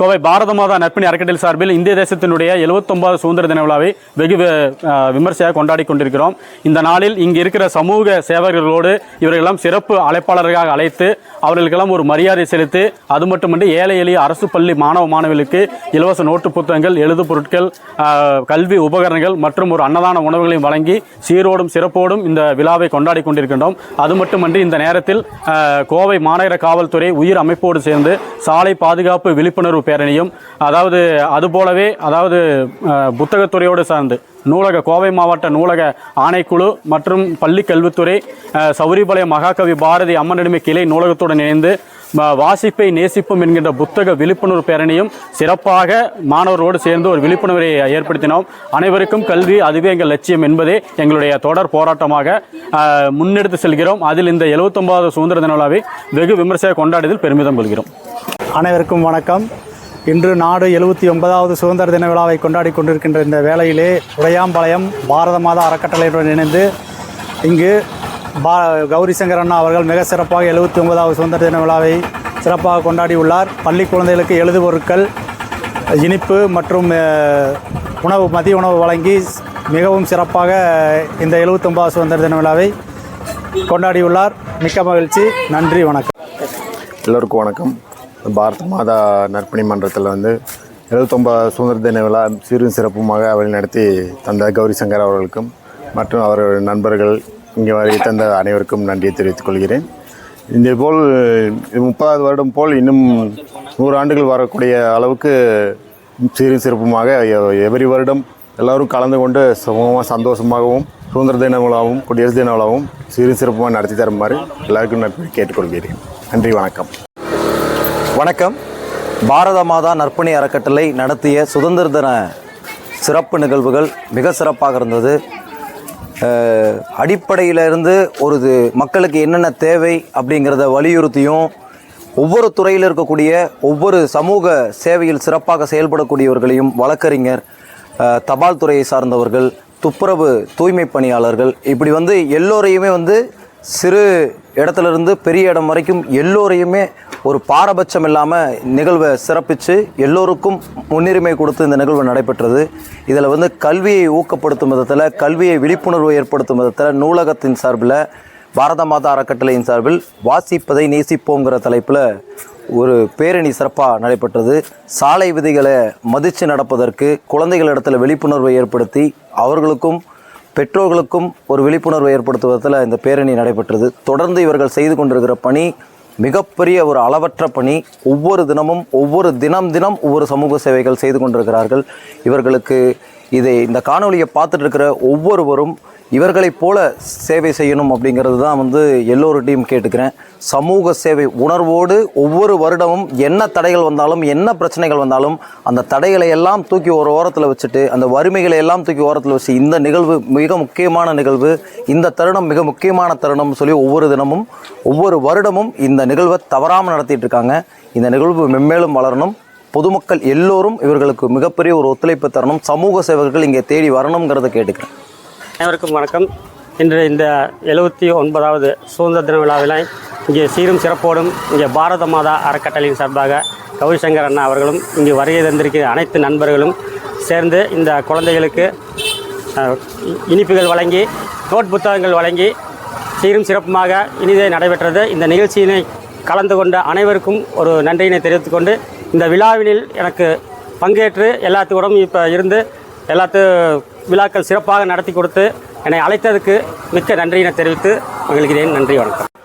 கோவை பாரத மாதா நற்பணி அறக்கட்டளை சார்பில் இந்திய தேசத்தினுடைய 79 சுதந்திர தின விழாவை வெகு விமர்சையாக கொண்டாடி கொண்டிருக்கிறோம். இந்த நாளில் இங்கு இருக்கிற சமூக சேவகர்களோடு இவர்களெல்லாம் சிறப்பு அழைப்பாளர்களாக அழைத்து அவர்களுக்கெல்லாம் ஒரு மரியாதை செலுத்தி அது மட்டுமன்றி ஏழை எளிய அரசு பள்ளி மாணவ மாணவிகளுக்கு இலவச நோட்டு புத்தகங்கள் எழுது பொருட்கள் கல்வி உபகரணங்கள் மற்றும் ஒரு அன்னதான உணவுகளையும் வழங்கி சீரோடும் சிறப்போடும் இந்த விழாவை கொண்டாடி கொண்டிருக்கின்றோம். அது மட்டுமன்றி இந்த நேரத்தில் கோவை மாநகர காவல்துறை உயிர் அமைப்போடு சேர்ந்து சாலை பாதுகாப்பு விழிப்புணர்வு பேரணியும் அதாவது அதுபோலவே அதாவது புத்தகத்துறையோடு சார்ந்து நூலக கோவை மாவட்ட நூலக ஆணைக்குழு மற்றும் பள்ளி கல்வித்துறை அஹ், சௌரிபாளையம் மகாகவி பாரதி அம்மனிடமை கிளை நூலகத்துடன் இணைந்து வாசிப்பை நேசிப்போம் என்கின்ற புத்தக விழிப்புணர்வு பேரணியும் சிறப்பாக மாணவர்களோடு சேர்ந்து ஒரு விழிப்புணர்வை ஏற்படுத்தினோம். அனைவருக்கும் கல்வி அதுவே எங்கள் லட்சியம் என்பதே எங்களுடைய தொடர் போராட்டமாக முன்னெடுத்து செல்கிறோம். அதில் இந்த 79வது சுதந்திர தின விழாவை வெகு விமர்சையாக கொண்டாடியதில் பெருமிதம் கொள்கிறோம். அனைவருக்கும் வணக்கம். இன்று நாடு எழுபத்தி ஒன்பதாவது சுதந்திர தின விழாவை கொண்டாடி கொண்டிருக்கின்ற இந்த வேளையிலே உடையாம்பாளையம் பாரத மாதா அறக்கட்டளையுடன் இணைந்து இங்கு பா கௌரி சங்கர் அண்ணா அவர்கள் மிக சிறப்பாக எழுபத்தி ஒன்பதாவது சுதந்திர தின விழாவை சிறப்பாக கொண்டாடியுள்ளார் பள்ளி குழந்தைகளுக்கு எழுது பொருட்கள் இனிப்பு மற்றும் உணவு மதிய உணவு வழங்கி மிகவும் சிறப்பாக இந்த எழுபத்தொன்பதாவது சுதந்திர தின விழாவை கொண்டாடியுள்ளார் மிக்க மகிழ்ச்சி. நன்றி வணக்கம். எல்லோருக்கும் வணக்கம். பாரத மாதா நற்பணி மன்றத்தில் வந்து எழுபத்தொம்பது சுதந்திர தின விழா சீரும் சிறப்புமாக வழிநடத்தி தந்த கௌரி சங்கர் அவர்களுக்கும் மற்றும் அவர்கள் நண்பர்கள் இங்கே வரை தந்த அனைவருக்கும் நன்றியை தெரிவித்துக் கொள்கிறேன். இதே போல் முப்பதாவது வருடம் போல் இன்னும் நூறு ஆண்டுகள் வரக்கூடிய அளவுக்கு சீரும் சிறப்புமாக எவரி வருடம் எல்லோரும் கலந்து கொண்டு சுமமாக சந்தோஷமாகவும் சுதந்திர தின விழாவும் குடியரசு தின விழாவும் சிறு சிறப்புமாக நடத்தி தருமாறு எல்லாருக்கும் நன்றி கேட்டுக்கொள்கிறேன். நன்றி வணக்கம். வணக்கம். பாரத மாதா நற்பணி அறக்கட்டளை நடத்திய சுதந்திர தின சிறப்பு நிகழ்வுகள் மிக சிறப்பாக இருந்தது. அடிப்படையிலிருந்து ஒரு மக்களுக்கு என்னென்ன தேவை அப்படிங்கிறத வலியுறுத்தியும் ஒவ்வொரு துறையில் இருக்கக்கூடிய ஒவ்வொரு சமூக சேவையில் சிறப்பாக செயல்படக்கூடியவர்களையும் வழக்கறிஞர் தபால் துறையை சார்ந்தவர்கள் துப்புரவு தூய்மை பணியாளர்கள் இப்படி வந்து எல்லோரையுமே வந்து சிறு இடத்துல இருந்து பெரிய இடம் வரைக்கும் எல்லோரையுமே ஒரு பாரபட்சம் இல்லாமல் நிகழ்வை சிறப்பித்து எல்லோருக்கும் முன்னுரிமை கொடுத்து இந்த நிகழ்வு நடைபெற்றது. இதில் வந்து கல்வியை ஊக்கப்படுத்தும் விதத்தில் கல்வியை விழிப்புணர்வு ஏற்படுத்தும் விதத்தில் நூலகத்தின் சார்பில் பாரத மாதா அறக்கட்டளையின் சார்பில் வாசிப்பதை நேசிப்போங்கிற தலைப்பில் ஒரு பேரணி சிறப்பாக நடைபெற்றது. சாலை விதிகளை மதித்து நடப்பதற்கு குழந்தைகளிடத்தில் விழிப்புணர்வை ஏற்படுத்தி அவர்களுக்கும் பெற்றோர்களுக்கும் ஒரு விழிப்புணர்வு ஏற்படுத்துவதில் இந்த பேரணி நடைபெற்றது. தொடர்ந்து இவர்கள் செய்து கொண்டிருக்கிற பணி மிகப்பெரிய ஒரு அளவற்ற பணி ஒவ்வொரு தினமும் ஒவ்வொரு தினம் தினம் ஒவ்வொரு சமூக சேவைகள் செய்து கொண்டிருக்கிறார்கள். இவர்களுக்கு இதை இந்த காணொலியை பார்த்துட்டு இருக்கிற ஒவ்வொருவரும் இவர்களைப் போல சேவை செய்யணும் அப்படிங்கிறது தான் வந்து எல்லோருகிட்டையும் கேட்டுக்கிறேன். சமூக சேவை உணர்வோடு ஒவ்வொரு வருடமும் என்ன தடைகள் வந்தாலும் என்ன பிரச்சனைகள் வந்தாலும் அந்த தடைகளை எல்லாம் தூக்கி ஒரு ஓரத்தில் வச்சுட்டு அந்த வறுமைகளை எல்லாம் தூக்கி ஓரத்தில் வச்சு இந்த நிகழ்வு மிக முக்கியமான நிகழ்வு இந்த தருணம் மிக முக்கியமான தருணம்னு சொல்லி ஒவ்வொரு தினமும் ஒவ்வொரு வருடமும் இந்த நிகழ்வை தவறாமல் நடத்திட்டு இருக்காங்க இந்த நிகழ்வு மென்மேலும் வளரணும். பொதுமக்கள் எல்லோரும் இவர்களுக்கு மிகப்பெரிய ஒரு ஒத்துழைப்பு தரணும். சமூக சேவகர்கள் இங்கே தேடி வரணுங்கிறத கேட்டுக்கிறேன். அனைவருக்கும் வணக்கம். இன்று இந்த எழுபத்தி ஒன்பதாவது சுதந்திர தின விழாவில் இங்கே சீரும் சிறப்போடும் இங்கே பாரத மாதா அறக்கட்டளையின் சார்பாக கௌரி சங்கர் அண்ணா அவர்களும் இங்கு வருகை தந்திருக்கிற அனைத்து நண்பர்களும் சேர்ந்து இந்த குழந்தைகளுக்கு இனிப்புகள் வழங்கி நோட் புத்தகங்கள் வழங்கி சீரும் சிறப்புமாக இனிதே நடைபெற்றது. இந்த நிகழ்ச்சியினை கலந்து கொண்ட அனைவருக்கும் ஒரு நன்றியினை தெரிவித்துக்கொண்டு இந்த விழாவினில் எனக்கு பங்கேற்று எல்லாத்துக்கூடம் இப்போ இருந்து எல்லாத்து விழாக்கள் சிறப்பாக நடத்தி கொடுத்து என்னை அழைத்ததுக்கு மிக்க நன்றியினை தெரிவித்து மகிழ்கிறேன். நன்றி வணக்கம்.